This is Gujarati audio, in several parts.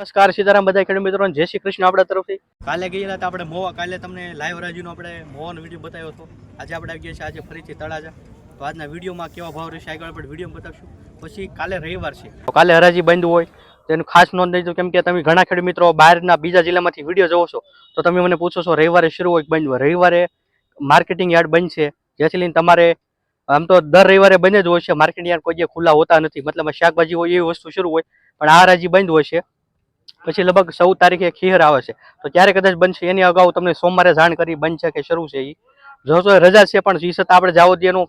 નમસ્કાર સીતારામ બધા ખેડૂત મિત્રો જય શ્રી કૃષ્ણ આપણા તરફથી. કાલે ગયેલા હતા આપણે મોવા કાલે તમને લાઈવ રાજીનો આપણે મોવાનો વીડિયો બતાવ્યો હતો. આજે આપણે આવી ગયા છે આજે ફરીથી તળાજા. તો આજના વિડીયોમાં કેવા ભાવ રહેશે આગળ આપણે વીડિયો બતાવશું. પછી કાલે રવિવાર છે. તો કાલે હરાજી બંધ હોય તેનું ખાસ નોંધ લેજો કેમ કે તમે ઘણા ખેડૂત મિત્રો બહારના બીજા જિલ્લામાંથી વીડિયો જોવો છો તો તમે મને પૂછો છો રવિવારે શરૂ હોય બંધ હોય? રવિવારે માર્કેટિંગ યાર્ડ બંધ છે. જેથી લઈને તમારે આમ તો દર રવિવારે બંધ જ હોય છે. માર્કેટિંગ યાર્ડ કોઈ ખુલ્લા હોતા નથી. મતલબ શાકભાજી હોય એવી વસ્તુ શરૂ હોય પણ આ હરાજી બંધ હોય છે. પછી લગભગ ચૌદ તારીખે ખીહર આવે છે. તો ત્યારે કદાચ બનશે. એની અગાઉ તમને સોમવારે જાણ કરી છે કે શરૂ છે એ જો તો રજા છે પણ જી છતાં આપણે જાવ એનું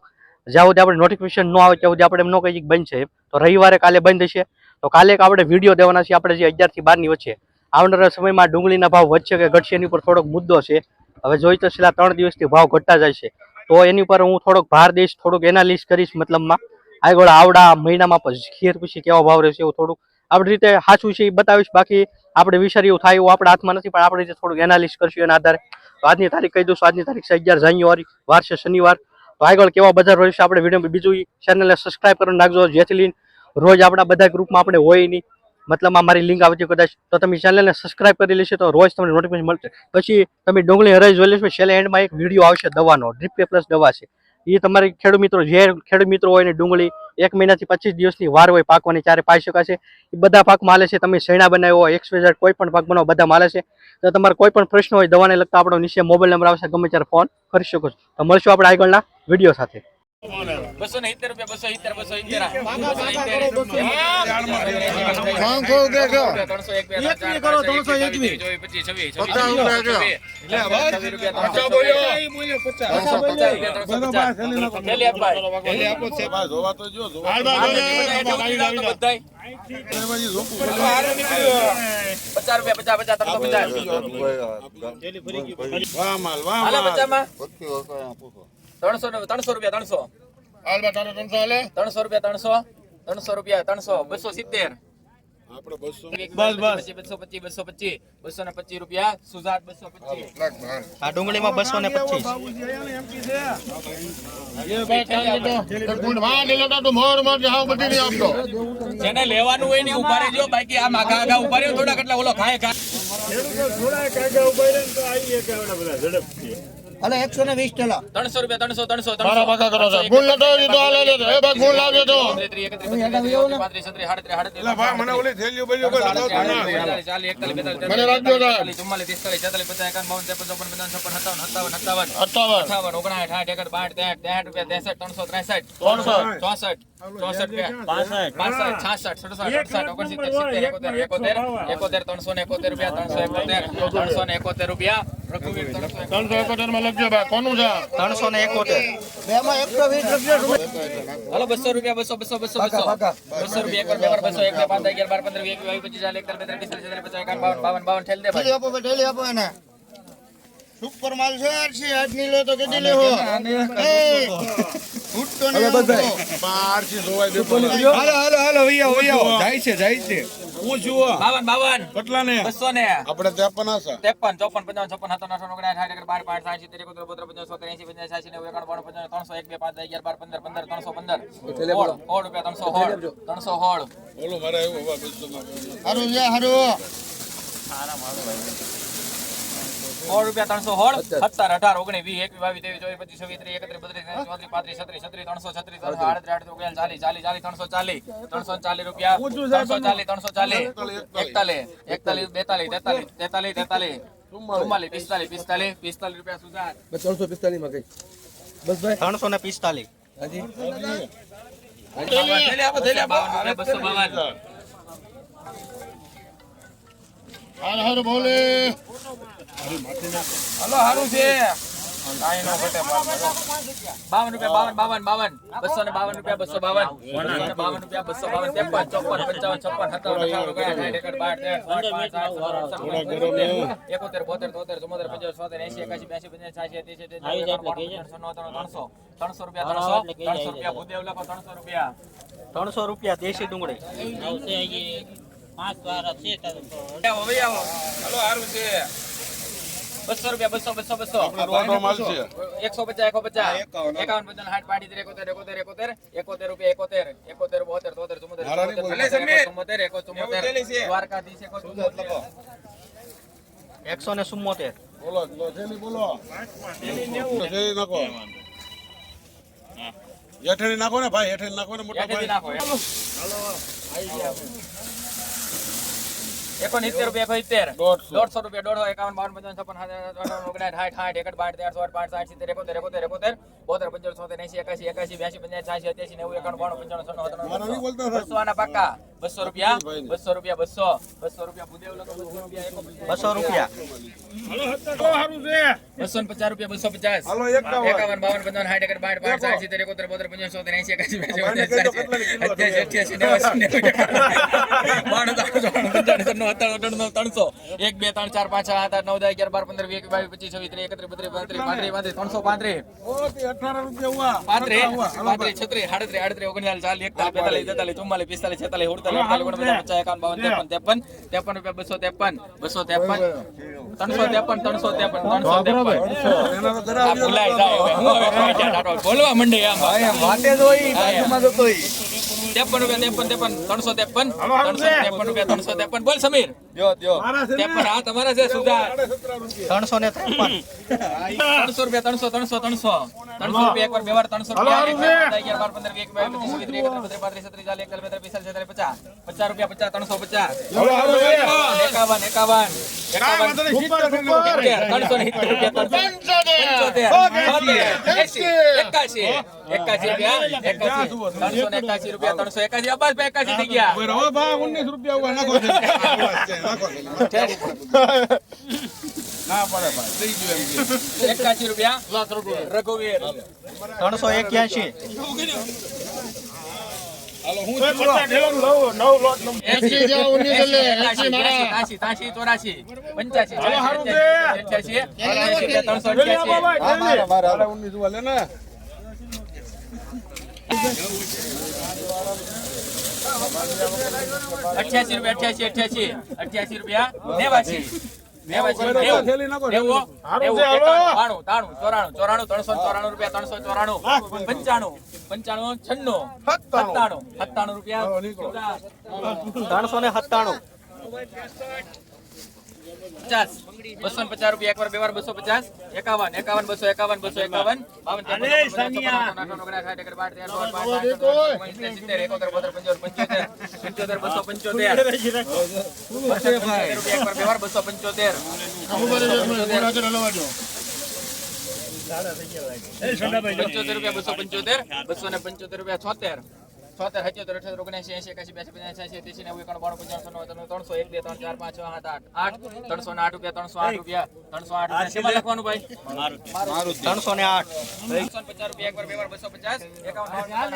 સુધી આપણે નોટિફિકેશન ન આવે ત્યાં સુધી આપણે એમ ન કહીએ બંધ છે તો રવિવારે કાલે બંધ છે તો કાલે આપણે વીડિયો દેવાના છે. આપણે જે અગિયારથી બારની વચ્ચે. આવનારા સમયમાં ડુંગળીના ભાવ વધશે કે ઘટશે એની ઉપર થોડોક મુદ્દો છે. હવે જોઈ તો છેલ્લા ત્રણ દિવસથી ભાવ ઘટતા જાય છે. તો એની ઉપર હું થોડોક ભાર દઈશ, થોડુંક એનાલિસ કરીશ મતલબમાં. આગળ આવડા મહિનામાં ખીર પછી કેવા ભાવ રહેશે એવું થોડુંક આપણી રીતે સાચું છે એ બતાવીશ. બાકી આપણે વિચાર્યું એવું થાય એવું આપણા હાથમાં નથી, પણ આપણે થોડુંક એનાલિસ કરશું એના આધારે. તો આજની તારીખ કહી દઉં આજની તારીખ છે અગિયાર જાન્યુઆરી, વાર છે શનિવાર. તો કેવા બજાર રહેશે આપણે વીડિયો બીજું ચેનલને સબસ્ક્રાઈબ કરીને નાખજો. જેથી લઈને રોજ આપણા બધા ગ્રુપમાં આપણે હોય નહીં. મતલબ મારી લિંક આવતી કદાચ. તો તમે ચેનલને સબસ્ક્રાઇબ કરી લેશો તો રોજ તમને નોટિફિકેશન મળશે. પછી તમે ડુંગળી હરાઈ જોઈ લેશો. છેલ્લે એન્ડમાં એક વીડિયો આવશે દવાનો. ડ્રીપ પે પ્લસ દવા છે. એ તમારી ખેડૂત મિત્રો, જે ખેડૂત મિત્રો હોય ને ડુંગળી, એક મહિનાથી પચીસ દિવસની વાર હોય પાકવાની ત્યારે પાઈ શકાશે. એ બધા પાક માલે છે, તમે શેણા બનાવ્યો હોય એક્સપેઝર કોઈ પણ પાક બનાવો, બધા માલે છે. તો તમારે કોઈ પણ પ્રશ્ન હોય, દવાને લગતા આપણો નીચે મોબાઈલ નંબર આવશે, ગમે ત્યારે ફોન કરી શકો છો. તો મળશું આપણે આગળના વીડિયો સાથે. બસો ને સિત્તેર રૂપિયા બસો સિત્તેર બસો સિત્તેર પાંચસો રૂપિયા કયો? ત્રણસો એક ત્રણસો ત્રણ ચાર પાંચ છ એકવીસ બાવીસ ત્રેવીસ ચોવીસ પચીસ છવ્વીસ છવ્વીસ પચાસ. રૂપિયા. કયો? છવ્વીસ રૂપિયા ત્રણસો અલે 120 રૂપિયા 300 300 300 મારા પાકા કરો છો. ગુણ લટો દીધો આલે લે એ ભાઈ ગુણ લાવજો તો. 33 31 35 36 37 ત્રણસો એકોતેર રૂપિયા ત્રણસો એકોતેર ત્રણસો ને એકોતેર રૂપિયા ત્રણસો ત્રણસો ને બસો રૂપિયા બસો બસો બસો બસો. બસો એક બે એક સુપર માલ છે આજની લો તો કેટલી લેવો. એ ફૂટતો નહીં આવતો. જોવાય દે બોલો. હાલો હાલો હાલો વૈયા વૈયા જાય છે જાય છે. હું છું બાવન બાવન. કેટલા ને બસો ને આપણે ત્રેપન હશે. ત્રેપન ચોપન પંચાવન છપ્પન અઠાવન સાઠ બાર પાંચ સાઠ સિત્તેર એકોતેર બોતેર પંચાવન સોતેર એંસી પંચાવન સાઠ નેવું એકાવન બાણું પંચાવન ત્રણસો એક બે પાંચ અગિયાર બાર પંદર પંદર ત્રણસો પંદર. રૂપિયા ત્રણસો સોળ બોલો. મારે એવું હવે બીજું હારું છે હારું. સોળ રૂપિયા ત્રણસો સોળ સત્તર અઢાર ઓગણીસ વીસ એકવીસ બાવીસ ત્રેવીસ ચોવીસ પચીસ છવ્વીસ ત્રીસ એકત્રીસ બત્રીસ ચોત્રીસ પાંત્રીસ છત્રીસ છત્રીસ ત્રણસો છત્રીસ ત્રણસો આડત્રીસ આડત્રીસ ઓગણ ચાલીસ ચાલીસ ચાલીસ ત્રણસો ચાલીસ ત્રણસો ચાલીસ રૂપિયા ત્રણસો ચાલીસ ત્રણસો ચાલીસ એકતાલીસ એકતાલીસ. બેતાલીસ તેતાલીસ તેતાલીસ તેતાલીસ ચુમ્માલીસ પિસ્તાલીસ પિસ્તાલીસ પિસ્તાલીસ રૂપિયા સુધાર. ત્રણસો પિસ્તાલીસમાં કઈ બસ ભાઈ. ત્રણસો ને પિસ્તાલીસ. હાજી. બસો બાવન. હાર હાર બોલે. હલો હારું છે. બાવન રૂપિયા બાવન બાવન બાવન. બસો ને બાવન રૂપિયા બસો બાવન. બાવન રૂપિયા બસો બાવન ત્રેપન ચોપન પંચાવન છપ્પન સત્તાવન અઠાવન ઓગણસાઠ સાઠ એકસઠ બાર તેર સોળ પાંચ સાત સત્તર અઢાર ઓગણીસ એકોતેર બોતેર તોતેર ચુમ્મોતેર પંચોતેર છોતેર એસી એકાસી બ્યાસી પંચાસી છ્યાસી ત્રીસી ત્રણસો ત્રણસો ત્રણસો રૂપિયા ત્રણસો ત્રણસો રૂપિયા ભૂદેવ લખો ત્રણસો રૂપિયા. ત્રણસો રૂપિયા દેશી ડુંગળી. બસો રૂપિયા બસો બસો બસો. એકસો પચાસ એકસો પચાસ. એકાવન. એકાવન પચાસ સાઠ પાડી એકોતેર એકોતેર એકોતેર. એકોતેર રૂપિયા એકોતેર. એકોતેર બોતેર તોતેર. ચુમ્મોતેર એકો ચુમ્મોતેર દ્વારકાધીશ એકો એકસો ને ચુમ્મોતેર બોલો બોલો. નાખો. હેઠેલી નાખો ને ભાઈ હેઠેલી નાખો ને મોટા ભાઈ. નાખો એકોતેર રૂપિયા એકોતેર દોઢસો. રૂપિયા દોઢસો એકાવન બાવન પંચાવન છપ્પન ઓગણાઠ સાઠ સાઠ એકડ બાર તેર સોળ પાંચ સાઠ સિત્તેર એકોતેર એકોતેર એકોતેર બોતેર પંચોતેર છોતેર એસી એકાસી એકાસી બ્યાસી છ્યાસી નેવું એકાણું બાણું પંચાણું. બસો. આના બસો રૂપિયા. બસો રૂપિયા બસો. બસો રૂપિયા ભૂદેવ બસો રૂપિયા બસો પચાસ રૂપિયા બસો પચાસ. હાલો એકાવન. બાવન પંચાવન સાઠ એકડ બાર પાંચ સાઠ સિત્તેર એકોતેર બોતેર પંચાવન છોતેર એસી એકાસી બ્યાસી કિલો અઠ્યાસી અઠ્યાસી નેવું બાણું અઠાણું નવ ત્રણસો. એક બે ત્રણ ચાર પાંચ સાત આઠ નવ દસ અગિયાર બાર પંદર વીસ બાવીસ પચીસ છવ્વીસ ત્રીસ એકત્રીસ બત્રીસ પાંત્રીસ પાંત્રીસ પાંત્રીસ ત્રણસો પાંત્રીસ. ઓતી અઠાર રૂપિયા હુઆ. પાંત્રીસ? પાંત્રીસ છત્રીસ સાડત્રીસ આડત્રીસ ઓગણચાલીસ ચાલીસ એકતાલીસ બેતાલીસ તેતાલીસ ચુમ્માલીસ પિસ્તાલીસ છેતાલીસ ઉડતાલીસ અડતાલીસ ઓગણપચાસ પચાસ એકાવન બાવન ત્રેપન ત્રેપન ત્રેપન રૂપિયા બસો ત્રેપન બસો ત્રેપન ત્રણસો ત્રેપન ત્રણસો ત્રેપન ત્રણસો ત્રેપન. ભૂલાઈ જાય બોલવા માંડે ત્રેપન રૂપિયા ત્રેપન ત્રેપન ત્રણસો ત્રેપન ત્રણસો ત્રેપન રૂપિયા ત્રણસો ત્રેપન. બોલ સમીર. ત્રણસો ને ત્રેપન. ત્રણસો રૂપિયા ત્રણસો ત્રણસો ત્રણસો. ત્રણસો રૂપિયા એકવાર બે વાર ત્રણસો રૂપિયા બાર પંદર પાંત્રીસ છત્રીસ ચાલીસ એકતાલીસ બેતાલીસ પિસ્તાલીસ પચાસ. પચાસ પચાસ ત્રણસો પચાસ. હાલો, હાલો, એ. એકાવન એકાવન એકાવન. વાંધો નહીં, સિત્તેર રૂપિયા. સિત્તેર, ત્રણસો ને રૂપિયા ત્રણસો. પંચોતેર, છોતેર, એંસી, એકાશી એકાશી રૂપિયા એકાશી ત્રણસો ને એકાશી રૂપિયા ત્રણસો એકાશી અબ્બાસ ભાઈ એકાશી થઈ ગયા. રૂપિયા. ના પડે ભાઈ થઈ ગયું એમ કે. એકાશી રૂપિયા રઘુવીર ત્રણસો એક્યાસી ત્રણસો અઠ્યાસી. રૂપિયા અઠ્યાસી અઠ્યાસી અઠ્યાસી રૂપિયા નેવાસી. ત્રણસો ને રૂપિયા ત્રણસો ચોરાણું પંચાણું પંચાણું છન્નું સત્તાણું સત્તાણું રૂપિયા હાલો, નીકળો. ત્રણસો ને સત્તાણું પચાસ બસો ને પચાસ રૂપિયા એકવાર બે વાર બસો પચાસ એકાવન એકાવન બસો એકાવન બસો એકાવન બાવન પંચોતેર, બસો પંચોતેર. એકવાર બે વાર બસો પંચોતેર પંચોતેર રૂપિયા બસો પંચોતેર બસો ને પંચોતેર રૂપિયા છોતેર છોતેર સત્યોતેર અઠ્યોતેર ઓગણસી એસી એકાસી બ્યાસી પંચ્યાસી છ્યાસી ત્રીસી નેવું એકાણું બાણું પંચાણું નવ ત્રણસો એક બે ત્રણ ચાર પાંચ છ સાત આઠ આઠ ત્રણસો ને આઠ રૂપિયા ત્રણસો આઠ રૂપિયા ત્રણસો આઠ રૂપિયા. શેમાં લખવાનું ભાઈ? ત્રણસો ને આઠ. ત્રણસો પચાસ રૂપિયા એકવાર બે વાર બસો પચાસ. એકાવન પંચાણું,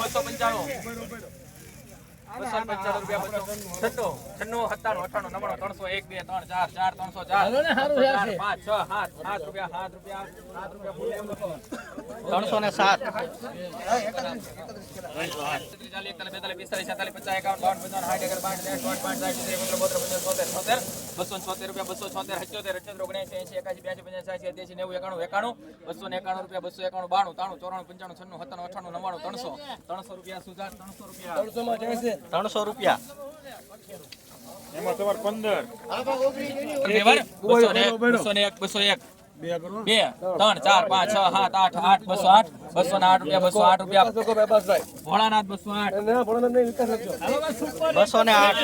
બસો પંચાણું. અઠાણું નવ્વાણું ત્રણસો એક બે ત્રણ ચાર ચાર ત્રણસો ચાર પાંચ છ સાત સાત રૂપિયા સાત રૂપિયા ત્રણસો ને સાત ચાલીસ એકતાલીસ બેતાલીસ પિસ્તાલીસ છેતાલીસ પચાસ એકાવન બાવન પંચાવન સાઠ અગર બાર સાઠ સિત્તેર પંદર બોતેર છોતેર બસો છોતેર રૂપિયા બસો છોતેર અઠ્યોતેર અઠ્યોતેર ઓગણસી એસી એકાસી બ્યાસી પંચાસી સાસી અત્યાસી નેવું એકાણું એકાણું બસો ને એકાણું રૂપિયા બસો એકાણું બાણું તાણું ચોરાણું પંચાણું છન્નું સત્તાણું અઠાણું નવ્વાણું ત્રણસો. ત્રણસો રૂપિયા સુધાર ત્રણસો રૂપિયા. ત્રણસો રૂપિયા. વાર. બસો ને બસો એક બસો એક. બે ત્રણ ચાર પાંચ છ સાત આઠ આઠ બસો આઠ બસો ને આઠ રૂપિયા બસો આઠ રૂપિયા ભોળાનાથ બસો આઠ બસો ને આઠ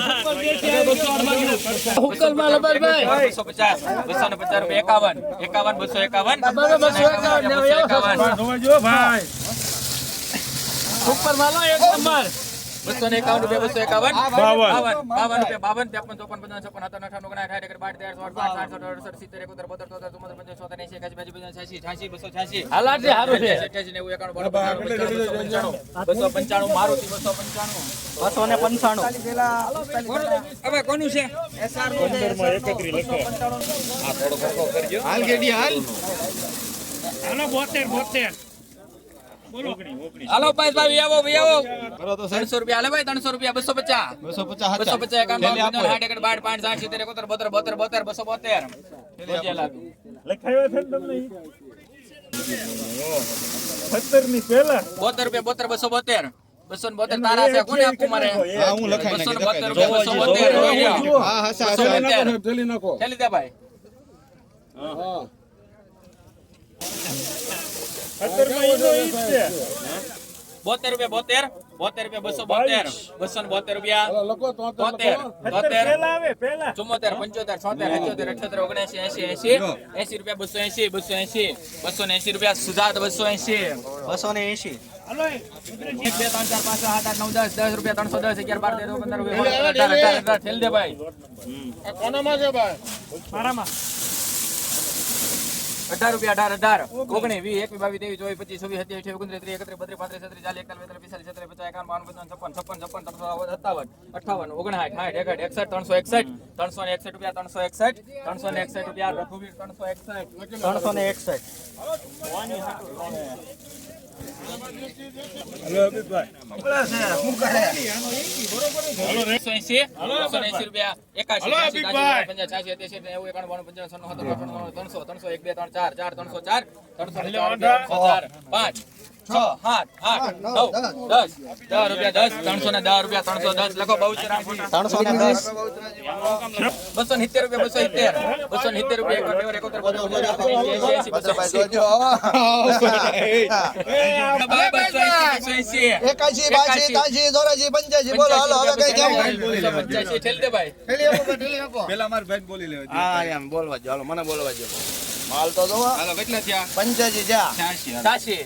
બસો પચાસ બસો ને પચાસ રૂપિયા એકાવન એકાવન બસો એકાવન બસો એકાવન એક એકાવન બસો ને એકાવન રૂપિયા બસો એકાવન. બાવન. બાવન રૂપિયા બાવન ત્રેપન ચોપન પચાસ છપ્પન સત્તર અઠાણું ઓગણસાઠ સાઠ એકર બાર તેર ચોર પાંચ સાઠ સત્તર અડસઠ સિત્તેર એકોતેર બોતેર તોતેર ચુમ્મોતેર પંચાવન છોતેર એંસી એકાસી બ્યાસી પંચાવન છ્યાસી છ્યાસી બસો છ્યાસી. અઠ્યાસી નેવું એકાણું બાણું પંચાણું પંચાણું બસો પંચાણું મારુતિ બસો પંચાણું. બસો ને પંચાણું. હવે કોનું છે? હાલ ગેડી હાલ. હાલો ભાઈ ભાઈ આવો ભાઈ આવો. ત્રણસો રૂપિયા હાલે ભાઈ ત્રણસો રૂપિયા બસો પચાસ. બસો પચાસ બસો પચાસ એકાવન બાવન પંચાવન સાઠ એકડ બાર પાંચ સાઠ સિત્તેર એકોતેર બોતેર બોતેર બોતેર બસો બોતેર. બોતેર બોતેર રૂપિયા બોતેર બસો બોતેર. બસો ને બોતેર તારા છે કોને આપવું મારે? હું લખાઈ બસો ને બોતેર રૂપિયા બસો બોતેર હા ચાલી દે ભાઈ. બોતેર રૂપિયા બોતેર? બોતેર રૂપિયા બસો બોતેર. બસો ને બોતેર રૂપિયા. બોતેર બોતેર. ચુમ્મોતેર પંચોતેર છોતેર અઠ્યોતેર અઠ્યોતેર ઓગણસી એસી એસી એસી રૂપિયા બસો એસી બસો એસી બસો ને એસી રૂપિયા સુધાર્થ બસો એસી બસો ને એંશી. એક અઢાર રૂપિયા અઢાર અઢાર. ઓગણીસ. વીસ એકવીસ બાવીસ ત્રેવીસ ચોવીસ પચીસ છવ્વીસ સત્યાવીસ અઠ્યાવીસ ઓગણત્રીસ ત્રીસ એકત્રીસ બત્રીસ પાંત્રીસ છત્રીસ ચાલીસ એકતાલીસ બેતાલીસ પિસ્તાલીસ છત્રીસ પચાસ એકાવન બાવન પંચાવન છપ્પન છપ્પન છપ્પન ત્રણસો સત્તાવન અઠાવન ઓગણસાઠ સાઠ એકસઠ એકસઠ ત્રણસો એકસઠ ત્રણસો ને એકસઠ રૂપિયા ત્રણસો એકસઠ ત્રણસો ને એકસઠ રૂપિયા ત્રણસો એકસઠ ત્રણસો ને એકસઠ. ત્રણસો ત્રણસો એક બે ત્રણ ચાર ચાર ત્રણસો ચાર ત્રણસો પાંચ. છ સાત આઠ નવ દસ. દસ. રૂપિયા દસ ત્રણસો ને દસ રૂપિયા ત્રણસો દસ. લખો બહુ ત્રણસો ને દસ. બસો સિત્તેર રૂપિયા બસો સિત્તેર. બસો સિત્તેર રૂપિયા એકોતેર, એકોતેર, બોતેર, બોતેર, એંસી, એંસી, બસો એંસી. ભાઈ, બસો એંસી, બસો એંસી. એકાશી બાશી ત્યાંશી ચોરાશી પંચ્યાસી બોલો હાલો હવે કઈ કેવું પંચ્યાસી, ઠેલ દે ભાઈ ઠેલી આપો ભાઈ, ઠેલી આપો. પેલા માર ભાઈ બોલી લેવા હા એમ બોલવા જો હાલો મને બોલવા જો માલ તો જો હાલો કેટલા થયા? પંચ્યાસી જા છ્યાસી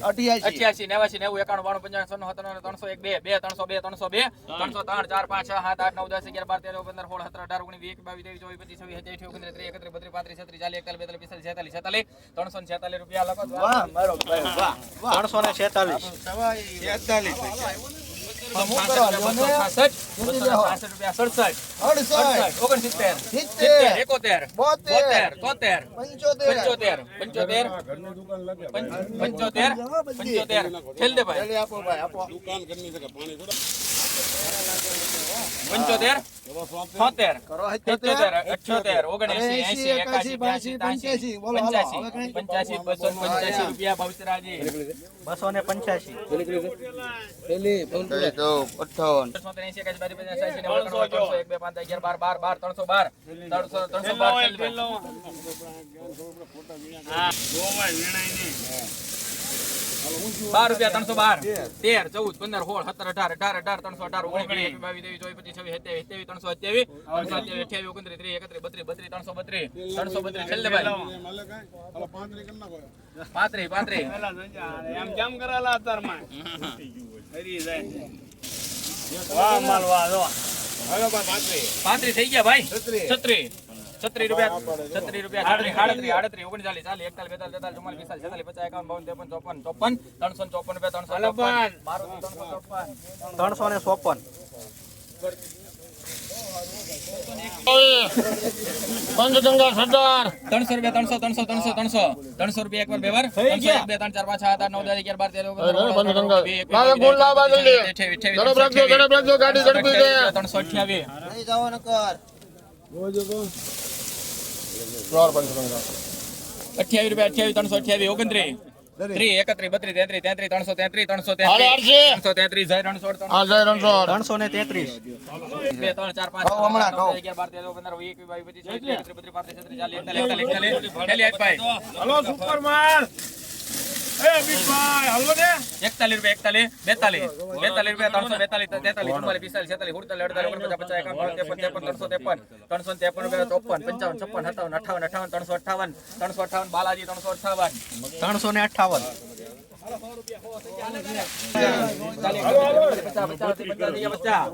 અઠ્યાસી. અઠ્યાસી. નેવાસી નેવું એકાણું બાણું પંચાવન છન્નું સત્તાણું ત્રણસો એક બે બે ત્રણસો બે ત્રણસો બે ત્રણસો ત્રણ ચાર પાંચ છ સાત આઠ નવ દસ અગિયાર બાર તેર પંદર સોળ સત્તર અઢાર ઓગણીસ વીસ બાવીસ ત્રેવીસ ચોવીસ પચીસ છવ્વીસ સત્યાવીસ અઠ્યાવીસ ઓગણત્રીસ ત્રીસ એકત્રીસ બત્રીસ પાંત્રીસ છત્રીસ ચાલીસ એકતાલીસ બેતાલીસ પિસ્તાલીસ છેતાલીસ છેતાલીસ ત્રણસો ને રૂપિયા લખો તો. વાહ મારો ભાઈ વાહ વાહ. ત્રણસો ને છેતાલીસ. પંચોતેર. પંચોતેર. પંચોતેર. દે ભાઈ. આપો ભાઈ આપો. દુકાન કરની છે પાણી થોડા. પંચોતેર? છોતેર? કરો અઠ્યોતેર, ઓગણએંસી, એંસી, એકાશી, બ્યાસી, ત્યાસી, પંચ્યાસી, પંચ્યાસી, બસો પંચ્યાસી રૂપિયા ભાવચરાજી. બસો ને પંચ્યાસી અઠાવન એક, બે, પાંચ, અગિયાર, બાર, બાર, બાર, ત્રણસો બાર, ત્રણસો, ત્રણસો બાર. બાર રૂપિયા ત્રણસો બાર. તેર ચૌદ પંદર સોળ સત્તર અઢાર અઢાર અઢાર ત્રણસો અઢાર ઓગણીસ બાવીસ ત્રેવીસ ચોવીસ પચીસ છવ્વીસ સત્યાવીસ સત્યાવીસ ત્રણસો સત્યાવીસ ત્રણસો સત્યાવીસ અઠ્યાવીસ ઓગણત્રીસ ત્રીસ એકત્રીસ બત્રીસ બત્રીસ ત્રણસો બત્રીસ. ત્રણસો બત્રીસ છેલ્લે ભાઈ. માલે કાંઈ એમ કેમ કરી નાખો પાંત્રીસ પાંત્રીસ હાલો ભાઈ પાંત્રી પાંત્રીસ થઈ ગયા ભાઈ. છત્રીસ. છત્રીસ રૂપિયા છત્રીસ રૂપિયા આડત્રીસ આડત્રીસ ઓગણચાલીસ. ચાલીસ એકતાલીસ બેતાલીસ તેતાલીસ ચુમ્માલીસ પિસ્તાલીસ છેતાલીસ પચાસ એકાવન બાવન ત્રેપન ચોપન ચોપન ત્રણસો ચોપન રૂપિયા ત્રણસો ચોપન. ત્રણસો ત્રણસો ને ચોપન. પંચગંગા સરદાર. ત્રણસો રૂપિયા ત્રણસો ત્રણસો ત્રણસો ત્રણસો. ત્રણસો રૂપિયા એક વાર બે વાર ત્રણસો બે ત્રણ ચાર પાંચ સાત આઠ નવ દસ અગિયાર બાર તેર ત્રણસો અઠ્યાવીસ. અઠ્યાવીસ રૂપિયા અઠ્યાવીસ ત્રણસો અઠ્યાવીસ ઓગણત્રીસ ત્રીસ એકત્રીસ બત્રીસ તેત્રીસ તેત્રીસ ત્રણસો તેત્રીસ ત્રણસો હાલો. ત્રણસો તેત્રીસ જય રણછોડ ત્રણસો ને તેત્રીસ બે ત્રણ ચાર પાંચ. અગિયાર બાર તેર પંદર વીસ બાવીસ પચીસ એકત્રીસ બત્રીસ પાંત્રીસ છત્રીસ ચાલીસ એકતાલીસ એકતાલીસ એકતાલીસ ચાલી આજ ભાઈ એકતાલીસ રૂપિયા એકતાલીસ બેતાલીસ બેતાલીસ રૂપિયા ત્રણસો બેતાલીસ તેતાલીસ ચુમ્માલીસ પિસ્તાલીસ છેતાલીસ સુડતાલીસ અડતાલીસ ઓગણપચાસ પચાસ એકાવન ત્રેપન ત્રેપન ત્રણસો ત્રેપન ત્રણસો ત્રેપન રૂપિયા ચોપન પંચાવન છપ્પન સત્તાવન અઠાવન અઠાવન ત્રણસો અઠાવન ત્રણસો અઠાવન બાલાજી ત્રણસો અઠાવન ત્રણસો ને અઠાવન પચાસ પચાસ પચાસ પચાસ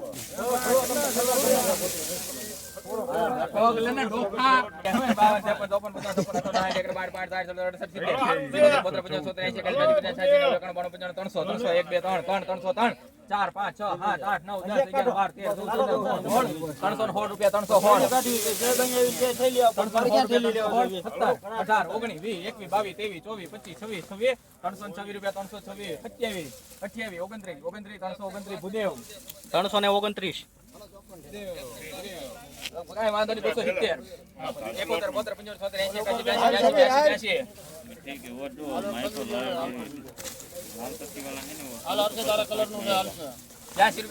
ચાર, ઓગણીસ, વીસ, એકવીસ, બાવીસ, ત્રેવીસ, ચોવીસ, પચીસ, છવ્વીસ, છવ્વીસ, ત્રણસો છવ્વીસ રૂપિયા, ત્રણસો છવ્વીસ, સત્યાવીસ, અઠ્યાવીસ, ઓગણત્રીસ, ઓગણત્રીસ, ત્રણસો ઓગણત્રીસ, ભૂદેવ. ત્રણસો ને ઓગણત્રીસ કાંઈ વાંધો નહીં, બસો સિત્તેર. એકોતેર, બોતેર, પંચોતેર, છોતેર, એસી એકાસી, બ્યાસી, બ્યાસી, બ્યાસી, બ્યાસી. બ્યાસી કલરનું હાલ બસો બ્યાસી,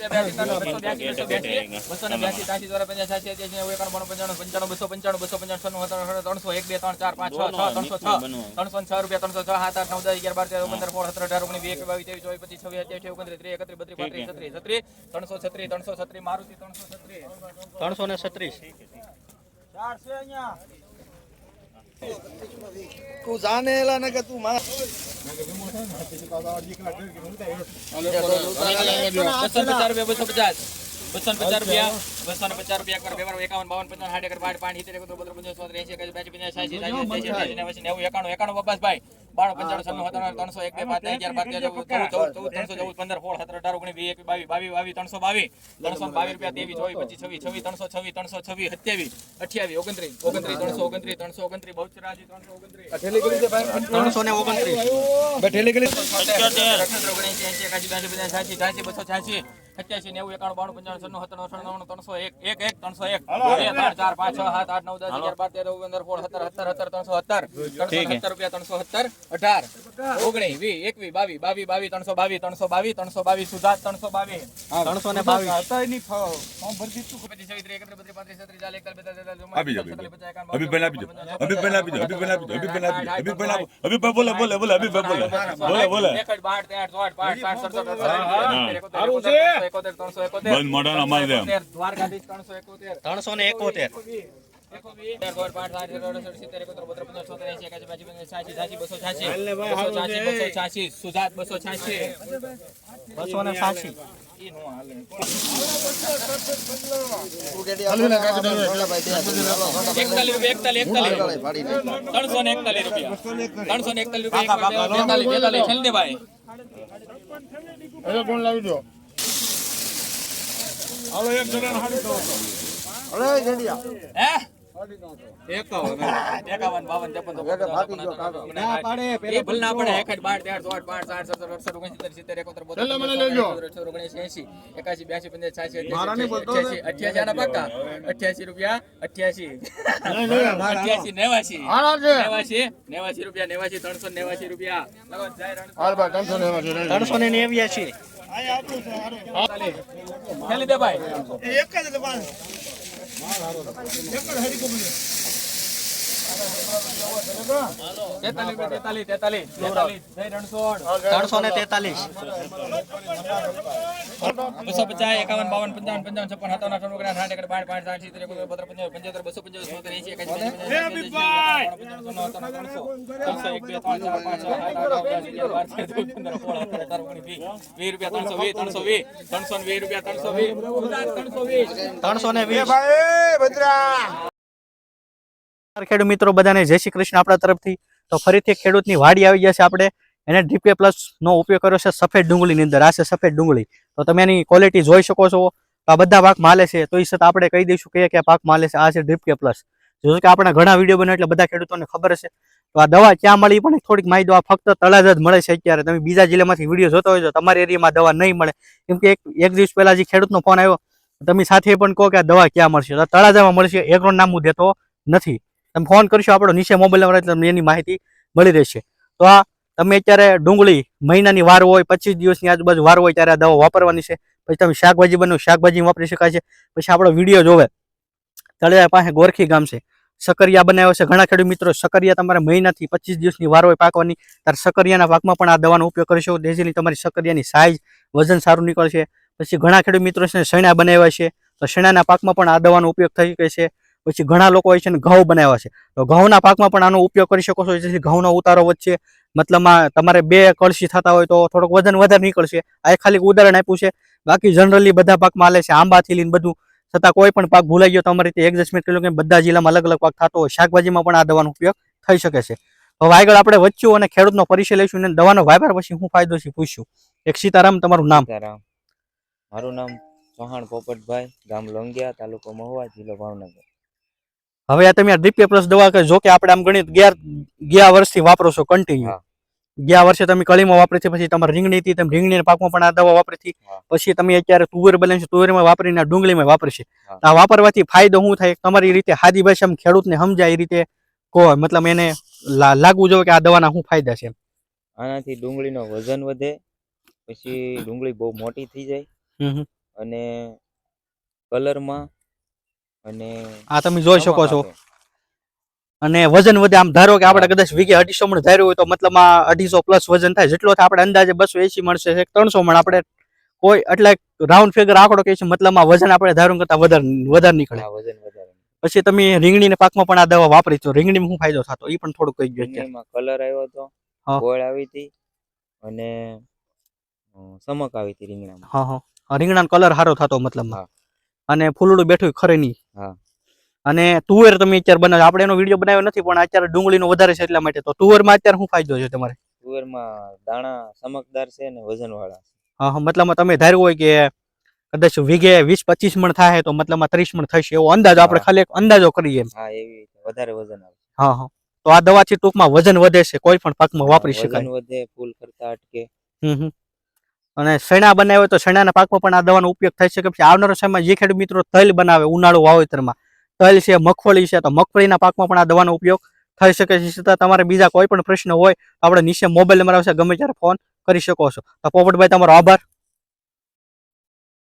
અઠાણું, ત્રણસો, એક, બે, ત્રણ, ચાર, પાંચ, છ, છ, ત્રણસો છ, ત્રણસો છ રૂપિયા, ત્રણસો છ, સાત, આઠ, નવ, દસ, અગિયાર, બાર, તેર, પંદર, સોળ, સત્તર, અઢાર, ઓગણીસ, વીસ, બાવીસ, ત્રેવીસ, ચોવીસ, પચીસ, છવ્વીસ, સત્યાવીસ, ઓગણત્રીસ, ત્રીસ, એકત્રીસ, બત્રીસ, પાંત્રીસ, છત્રીસ, છત્રીસ, ત્રણસો છત્રીસ, ત્રણસો છત્રીસ, મારુતિ ત્રણસો છત્રીસ. ત્રણસો ને છત્રીસ. તું જાને એલા ને કે તું ને પચાસ રૂપિયા, બસો પચાસ. બસો પચાસ રૂપિયા, બસો પચાસ રૂપિયા, એકવાર, બે એકાવન, બાવન, પંચાવન, સાઠ, એકર, બાર, પાંચ, સિત્તેર, એકોતેર, બોતેર, પંચોતેર, છોતેર, એંશી, એકાસી, બ્યાસી, પંચાસી, છ્યાસી, સાતસી, અઠ્યાસી, અઠ્યાસી, નેવ્યાસી, નેવું, એકાણું, એકાણું, બબ્બાસભાઈ. બાણું, પંચાણું, છન્નું, સત્તાણું, ત્રણસો, એક, બે, પાંચ, અગિયાર, બાર, તેર, ચૌદ, ચૌદ, ચૌદ, ચૌદ, ત્રણસો ચૌદ, પંદર, સોળ, સત્તર, અઢાર, ઓગણીસ, વીસ, એકવીસ, બાવીસ, બાવીસ, બાવીસ, ત્રણસો બાવીસ, ત્રણસો બાવીસ રૂપિયા, ત્રેવીસ, ચોવીસ, પચીસ, છવ્વીસ, છવ્વીસ, ત્રણસો છવ્વીસ, ત્રણસો છવ્વીસ, સત્યાવીસ, અઠ્યાવીસ, ઓગણત્રીસ, ઓગણત્રીસ, ત્રણસો ઓગણત્રીસ, ત્રણસો ઓગણત્રીસ, બહુચરાજી, ત્રણસો ઓગણત્રીસ. ત્રણસો ને ઓગણત્રીસ. અઠ્યોતેર, ઓગણએંશી, એંશી, એકાસી, બ્યાસી, પચાસ, છ્યાસી, છ્યાસી, બસો છ્યાસી, સત્યાસી, નેવું, એકાણું, બાણું, પંચાણું, છન્નું, સત્તાણું, અઠ્ઠાણું, ત્રણસો એક, એક, એક, ત્રણસો એક, બે, ત્રણ, ચાર, પાંચ, છ, સાત, આઠ, નવ, દસ, અગિયાર, બાર, તેર, પંદર, સોળ, સત્તર, સત્તર, સત્તર, ત્રણસો સત્તર, ત્રણસો સત્તર રૂપિયા, ત્રણસો સત્તર, અઢાર, ઓગણીસ, વી એકવી બાવી બાવી બાવી ત્રણસો બાવી ત્રણસો બાવી ત્રણસો બાવી સુધાર, ત્રણસો બાવી ત્રણસો ને બાવી ફોર્મ બાવીસ પચીસ, છવ્વીસ, ત્રીસ, એકત્રીસ, બત્રીસ, પાંત્રીસ, છત્રીસ, ચાલીસ, એકતાલીસ, પચાસ, એકાવન, બોલે બોલે બોલે એકોતેર, ત્રણસો એકોતેર. બંધ મોઢાના અમારી. એકોતેર, દ્વારકાધીશ ત્રણસો એકોતેર. ત્રણસો ને એકોતેર. બાસી, ને સાસી. ત્રણસો ને એકતાલીસ રૂપિયા. ત્રણસો ને એકતાલીસ રૂપિયા છેલ્લેભાઈ. હવે કોણ લાવી દો. હાલો એક જણાને હાડી દો. અરે હે? અઠ્યાસી, રૂપિયા, અઠ્યાસી. અઠ્યાસી, નેવાસી. નેવાસી, નેવાસી રૂપિયા, નેવાસી, ત્રણસો નેવાસી રૂપિયા. ત્રણસો ને નેવ્યાસી. ખેલી દે ભાઈ? એક જ એક જ તેતાલીસ રૂપિયા, તેતાલીસ, તેતાલીસ, તેતાલીસ. જય રણછોડ. ત્રણસો ને તેતાલીસ બસો પચાસ એકાવન બાવન પંચાવન પંચાવન છપ્પન સત્તાવન અઠાવન ઓગણસાઠ સાઠ એકડ બાર પાંચ સાઠ સિત્તેર એકોતેર બોતેર પંચાવન પંચોતેર બસો પંચાવન સોતેર એકાસી અઠાવન, ત્રણસો પાંચ આઠ પંદર ને વીસ રૂપિયા ત્રણસો વીસ ઉધાર ત્રણસો ને વીસ ભાઈ ભદ્રા ખેડૂત મિત્રો, બધાને જય શ્રી કૃષ્ણ આપણા તરફથી. તો ફરીથી ખેડૂતની વાડી આવી જશે આપણે. એને ડીપે પ્લસનો ઉપયોગ કર્યો છે સફેદ ડુંગળીની અંદર. આ છે સફેદ ડુંગળી. તો તમે એની ક્વોલિટી જોઈ શકો છો. આ બધા પાક માલે છે. તો એ સાથે આપણે કહી દઈશું કે કયા પાક માલે છે. આ છે ડ્રીપ પ્લસ જો કે આપણે ઘણા વીડિયો બને એટલે બધા ખેડૂતોને ખબર છે તો આ દવા ક્યાં મળી? પણ થોડીક માહિતી આ ફક્ત તળાજ જ મળે છે અત્યારે. તમે બીજા જિલ્લામાંથી વીડિયો જોતો હોય તો તમારી એરિયામાં દવા નહીં મળે. કેમ કે એક દિવસ પહેલાં જે ખેડૂતનો ફોન આવ્યો તમે સાથે પણ કહો કે આ દવા ક્યાં મળશે? તો તળાજામાં મળશે. એગ્રોન નામું દેતો નથી. તમે ફોન કરશો આપણો નીચે મોબાઈલ નંબર તમને એની માહિતી મળી રહેશે. તો આ તમે અત્યારે ડુંગળી મહિનાની વાર હોય, પચીસ દિવસની આજુબાજુ વાર હોય ત્યારે આ દવા વાપરવાની છે. પછી તમે શાકભાજી બનાવો શાકભાજી વાપરી શકાય છે. પછી આપણો વીડિયો જોવે. તળિયા પાસે ગોરખી ગામ છે. સકરિયા બનાવ્યો છે. ઘણા ખેડૂત મિત્રો સકરિયા તમારે મહિનાથી પચીસ દિવસની વાર હોય પાકવાની. ત્યારે સકરિયાના પાકમાં પણ આ દવાનો ઉપયોગ કરશો જેથી તમારી સકરિયાની સાઇઝ વજન સારું નીકળશે. પછી ઘણા ખેડૂત મિત્રો છે શેણા બનાવ્યા છે. તો શેણાના પાકમાં પણ આ દવાનો ઉપયોગ થઈ શકે છે. પછી ઘણા લોકો હોય છે ને ઘઉં બનાવ્યા છે. તો ઘઉંના પાકમાં પણ આનો ઉપયોગ કરી શકો છો. જેથી ઘઉંનો ઉતારો વચ્ચે મતલબમાં તમારે બે કળશી થતા હોય તો થોડોક વજન વધારે નીકળશે. આ ખાલી ઉદાહરણ આપ્યું છે. બાકી જનરલી બધા પાકમાં હાલે છે. આંબાથી લઈને બધું. છતાં કોઈ પણ પાક ભૂલાઈ ગયો તો અમારી રીતે એડજસ્ટમેન્ટ કરી લો કે બધા જિલ્લામાં અલગ અલગ પાક થતો હોય. શાકભાજીમાં પણ આ દવાનો ઉપયોગ થઈ શકે છે. હવે આગળ આપણે વચ્ચું અને ખેડૂતનો પરિચય લઈશું અને દવાનો વાપર પછી હું ફાયદો છે પૂછ્યું એક સીતારામ, તમારું નામ? મારું નામ ચૌહાણ પોપટભાઈ, ગામ લોંગિયા, તાલુકો મહુવા, જિલ્લો ભાવનગર. હવે આ તમે આ ડીપીએ પ્લસ દવા કે જો કે આપણે આમ ગણિત ગયા ગયા વર્ષથી વાપરો છો કન્ટિન્યુ ગયા વર્ષે તમે કળીમાં વાપરી છે પછી તમારે રીંગણી હતી તમે રીંગણીના પાકમાં પણ આ દવા વાપરી હતી. પછી તમે અત્યારે તુવેર બને છે તુવેરમાં વાપરીને ડુંગળીમાં વાપરી છે. આ વાપરવાથી ફાયદો શું થાય? તમારી રીતે હાદી ભાષામાં ખેડૂતને સમજાય એ રીતે કહો. મતલબ એને લાગવું જોઈએ કે આ દવાના શું ફાયદા છે આનાથી ડુંગળીનો વજન વધે પછી ડુંગળી બહુ મોટી થઈ જાય. અને કલરમાં અને આ તમે જોઈ શકો છો. અને વજન વધે. આમ ધારો કે આપણે કદાચ વીઘે અઢીસો મણ ધાર્યું હોય તો મતલબ આ અઢીસો પ્લસ વજન થાય. જેટલો થાય આપણે અંદાજે બસો એસી મળશે ત્રણસો મણ આપણે કોઈ એટલે રાઉન્ડ ફિગર આંકડો કે છે મતલબ આ વજન આપણે ધારું કરતા વધારે વધારે નીકળે. વજન વધારે. પછી તમે રીંગણીના પાકમાં પણ આ દવા વાપરી તો રીંગણીમાં શું ફાયદો થતો? એ પણ થોડું કહી ગયો. કલર આવ્યો હતો ગોળ આવી હતી અને સમક આવી હતી રીંગણામાં. હા હા. રીંગણાનો કલર સારો થતો મતલબમાં. હા. અને ફૂલડું બેઠું ખરે નહીં. અને તુવેર તમે અત્યારે બનાવો આપણે એનો વીડિયો બનાવ્યો નથી પણ અત્યારે ડુંગળીનો વધારે છે એટલા માટે. તો તુવેરમાં અત્યારે શું ફાયદો છે તમારે? તુવેરમાં દાણા ચમકદાર છે અને વજન વાળા હા હા મતલબમાં તમે ધાર્યું હોય કે કદાચ વીઘે વીસ પચીસ મણ થાય તો મતલબમાં ત્રીસ મણ થશે. એવો અંદાજ આપણે ખાલી એક અંદાજો કરીએ હા એવી વધારે વજન આવે હા હા. તો આ દવાથી ટૂંકમાં વજન વધે છે કોઈ પણ પાકમાં વાપરી શકાય. વજન વધે ફૂલ કરતા અટકે. હમ હમ. અને શેણા બનાવ્યો તો શેણાના પાકમાં પણ આ દવાનો ઉપયોગ થઈ શકે છે આવનારા સમયમાં જે ખેડૂત મિત્રો તલ બનાવે ઉનાળુ વાવેતરમાં, તલ છે, મગફળી છે, તો મગફળીના પાકમાં પણ આ દવાનો ઉપયોગ થઈ શકે છે. છતાં તમારે બીજા કોઈ પણ પ્રશ્ન હોય આપણે નીચે મોબાઈલ નંબર આવશે, ગમે ત્યારે ફોન કરી શકો છો. તો પોપટભાઈ, તમારો આભાર.